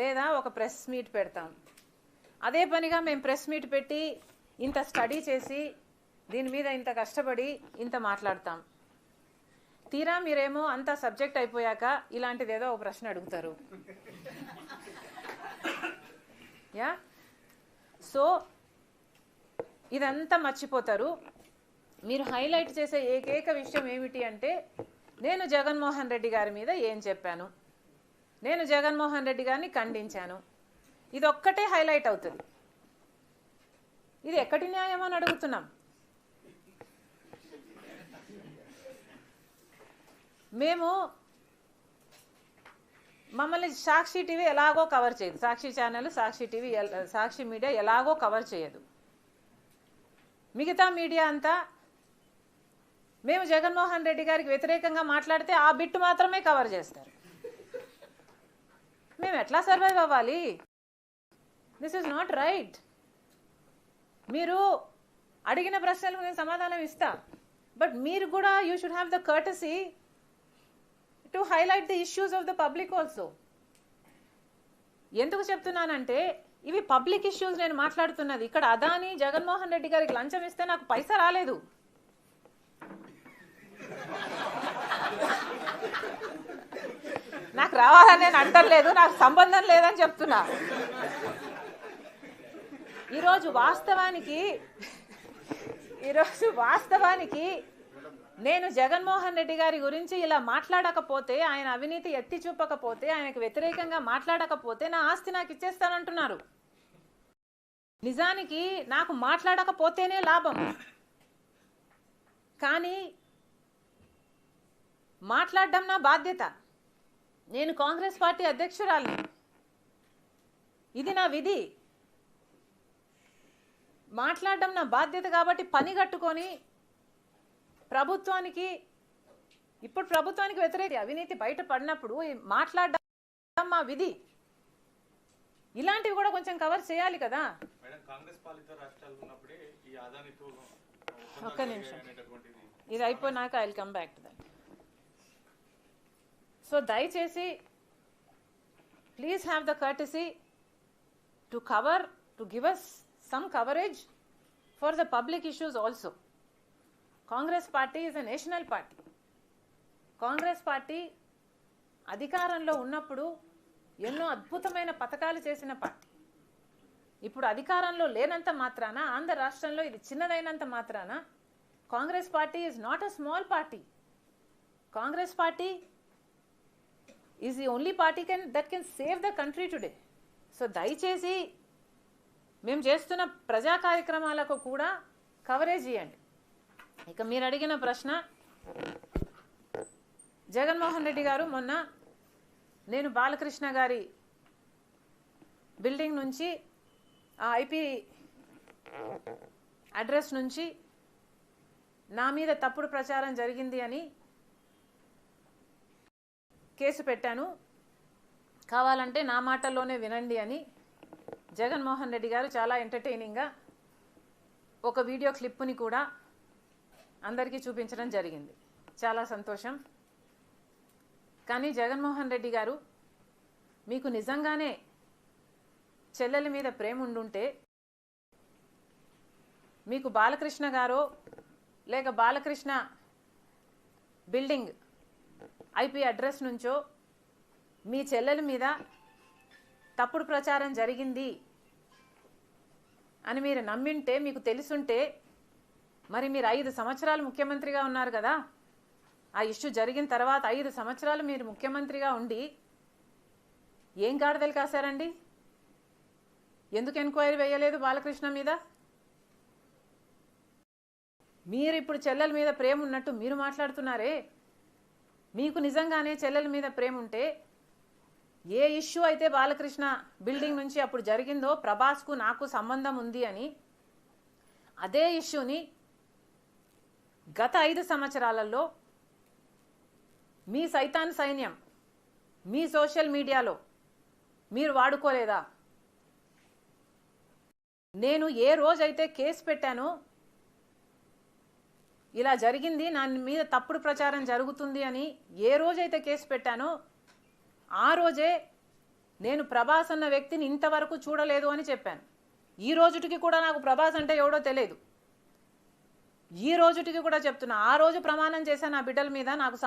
లేదా ఒక press meet పెడతాం. అదే పనిగా మేము ప్రెస్ మీట్ పెట్టి ఇంత స్టడీ చేసి దీని మీద ఇంత కష్టపడి ఇంత మాట్లాడతాం. తీరా మీరేమో అంత సబ్జెక్ట్ అయిపోయాక ఇలాంటిది ఏదో ఒక ప్రశ్న అడుగుతారు. యా? సో ఇదంతా మర్చిపోతారు. మీరు హైలైట్ చేసే ఏకైక విషయం ఏమిటి అంటే నేను జగన్మోహన్ రెడ్డి గారి మీద ఏం చెప్పాను? నేను జగన్మోహన్ రెడ్డి గారిని ఖండించాను. ఇది ఒక్కటే హైలైట్ అవుతుంది. ఇది ఎక్కడి న్యాయం అని అడుగుతున్నాం. మేము మమ్మల్ని సాక్షి టీవీ ఎలాగో కవర్ చేయదు. Sakshi channel Sakshi TV Sakshi media ఎలాగో కవర్ చేయదు. మిగతా మీడియా అంతా మేము జగన్మోహన్ రెడ్డి గారికి వ్యతిరేకంగా మాట్లాడితే ఆ బిట్టు మాత్రమే కవర్ చేస్తారు. మేము ఎట్లా సర్వైవ్ అవ్వాలి? దిస్ ఈస్ నాట్ రైట్ మీరు అడిగిన ప్రశ్నలకు నేను సమాధానం ఇస్తా. బట్ మీరు కూడా you should have the courtesy to highlight the issues of the public also ఎందుకు చెప్తున్నానంటే ఇవి పబ్లిక్ ఇష్యూస్ నేను మాట్లాడుతున్నది. ఇక్కడ అదాని జగన్మోహన్ రెడ్డి గారికి లంచం ఇస్తే నాకు పైసా రాలేదు. నాకు రావాలని నేను అంటలేదు నాకు సంబంధం లేదని చెప్తున్నా. ఈరోజు వాస్తవానికి ఈరోజు వాస్తవానికి నేను జగన్మోహన్ రెడ్డి గారి గురించి ఇలా మాట్లాడకపోతే ఆయన అవినీతి ఎత్తి చూపకపోతే ఆయనకు వ్యతిరేకంగా మాట్లాడకపోతే నా ఆస్తి నాకు ఇచ్చేస్తానంటున్నారు. నిజానికి నాకు మాట్లాడకపోతేనే లాభం. కానీ మాట్లాడడం నా బాధ్యత. నేను కాంగ్రెస్ పార్టీ అధ్యక్షురాలిని. ఇది నా విధి. మాట్లాడడం నా బాధ్యత కాబట్టి పని కట్టుకొని ప్రభుత్వానికి ఇప్పుడు ప్రభుత్వానికి వ్యతిరేక అవినీతి బయట పడినప్పుడు మాట్లాడడం మా విధి. ఇలాంటివి కూడా కొంచెం కవర్ చేయాలి కదా. ఒక్క నిమిషం. ఇది అయిపోయినాక I come back to that so దయచేసి please have the courtesy to cover to give us some coverage for the public issues also Congress party is a national party Congress party అధికారంలో ఉన్నప్పుడు ఎన్నో అద్భుతమైన పథకాలు చేసిన పార్టీ. ఇప్పుడు అధికారంలో లేనంత మాత్రాన ఆంధ్ర రాష్ట్రంలో ఇది చిన్నదైనంత మాత్రాన Congress party is not a small party Congress party is the only party can that can save the country today so దయచేసి మేము చేస్తున్న ప్రజా కార్యక్రమాలకు కూడా కవరేజ్ ఇవ్వండి ఇక మీరు అడిగిన ప్రశ్న జగన్మోహన్ రెడ్డి గారు మొన్న నేను బాలకృష్ణ గారి బిల్డింగ్ నుంచి ఆ ఐపీ అడ్రస్ నుంచి నా మీద తప్పుడు ప్రచారం జరిగింది అని కేసు పెట్టాను. కావాలంటే నా మాటల్లోనే వినండి అని జగన్మోహన్ రెడ్డి గారు చాలా ఎంటర్టైనింగ్గా ఒక వీడియో క్లిప్పుని కూడా అందరికీ చూపించడం జరిగింది. చాలా సంతోషం. కానీ జగన్మోహన్ రెడ్డి గారు మీకు నిజంగానే చెల్లెల మీద ప్రేమ ఉండుంటే మీకు బాలకృష్ణ గారో లేక బాలకృష్ణ బిల్డింగ్ ఐపీ అడ్రస్ నుంచో మీ చెల్లెల మీద తప్పుడు ప్రచారం జరిగింది అని మీరు నమ్మింటే మీకు తెలుసుంటే మరి మీరు ఐదు సంవత్సరాలు ముఖ్యమంత్రిగా ఉన్నారు కదా. ఆ ఇష్యూ జరిగిన తర్వాత ఐదు సంవత్సరాలు మీరు ముఖ్యమంత్రిగా ఉండి ఏం గాడిదలు కాశారండి? ఎందుకు ఎంక్వైరీ వేయలేదు బాలకృష్ణ మీద? మీరు ఇప్పుడు చెల్లెల మీద ప్రేమ ఉన్నట్టు మీరు మాట్లాడుతున్నారే? మీకు నిజంగానే చెల్లెల మీద ప్రేమ ఉంటే ఏ ఇష్యూ అయితే బాలకృష్ణ బిల్డింగ్ నుంచి అప్పుడు జరిగిందో ప్రభాస్కు నాకు సంబంధం ఉంది అని అదే ఇష్యూని గత ఐదు సంవత్సరాలలో మీ సైతాన్ సైన్యం మీ సోషల్ మీడియాలో మీరు వాడుకోలేదా? నేను ఏ రోజైతే కేసు పెట్టానో ఇలా జరిగింది నా మీద తప్పుడు ప్రచారం జరుగుతుంది అని ఏ రోజైతే కేసు పెట్టానో ఆ రోజే నేను ప్రభాస్ అన్న వ్యక్తిని ఇంతవరకు చూడలేదు అని చెప్పాను. ఈ రోజుటికి కూడా నాకు ప్రభాస్ అంటే ఎవడో తెలియదు. ఈ రోజుటికి కూడా చెప్తున్నా ఆ రోజు ప్రమాణం చేశాను నా బిడ్డల మీద నాకు